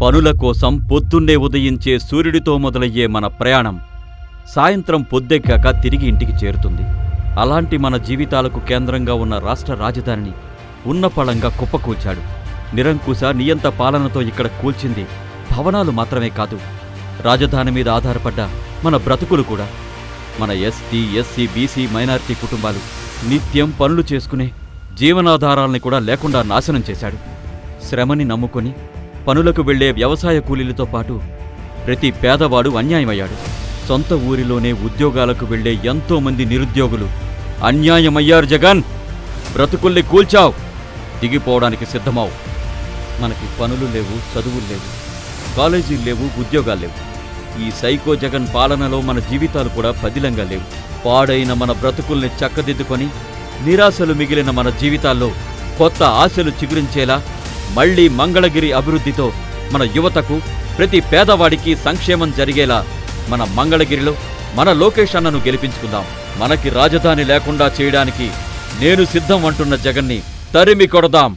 పనుల కోసం పొద్దున్నే ఉదయించే సూర్యుడితో మొదలయ్యే మన ప్రయాణం సాయంత్రం పొద్దెక్కాక తిరిగి ఇంటికి చేరుతుంది. అలాంటి మన జీవితాలకు కేంద్రంగా ఉన్న రాష్ట్ర రాజధానిని ఉన్నపళంగా కుప్పకూల్చాడు. నిరంకుశ నియంత పాలనతో ఇక్కడ కూల్చింది భవనాలు మాత్రమే కాదు రాజధాని మీద ఆధారపడ్డ మన బ్రతుకులు కూడా. మన ఎస్టీ ఎస్సీ బీసీ మైనారిటీ కుటుంబాలు నిత్యం పనులు చేసుకునే జీవనాధారాల్ని కూడా లేకుండా నాశనం చేశాడు. శ్రమని నమ్ముకొని పనులకు వెళ్ళే వ్యవసాయ కూలీలతో పాటు ప్రతి పేదవాడు అన్యాయమయ్యాడు. సొంత ఊరిలోనే ఉద్యోగాలకు వెళ్ళే ఎంతో మంది నిరుద్యోగులు అన్యాయమయ్యారు జగన్. బ్రతుకుల్ని కూల్చావు. దిగిపోవడానికి సిద్ధమావు మనకి పనులు లేవు చదువులు లేవు కాలేజీలు లేవు ఉద్యోగాలు లేవు. ఈ సైకో జగన్ పాలనలో మన జీవితాలు కూడా పదిలంగా లేవు. పాడైన మన బ్రతుకుల్ని చక్కదిద్దుకొని నిరాశలు మిగిలిన మన జీవితాల్లో కొత్త ఆశలు చిగురించేలా మళ్ళీ మంగళగిరి అభివృద్ధితో మన యువతకు ప్రతి పేదవాడికి సంక్షేమం జరిగేలా మన మంగళగిరిలో మన లోకేష్ అన్నను గెలిపించుకుందాం. మనకి రాజధాని లేకుండా చేయడానికి నేను సిద్ధం అంటున్న జగన్ని తరిమి కొడదాం.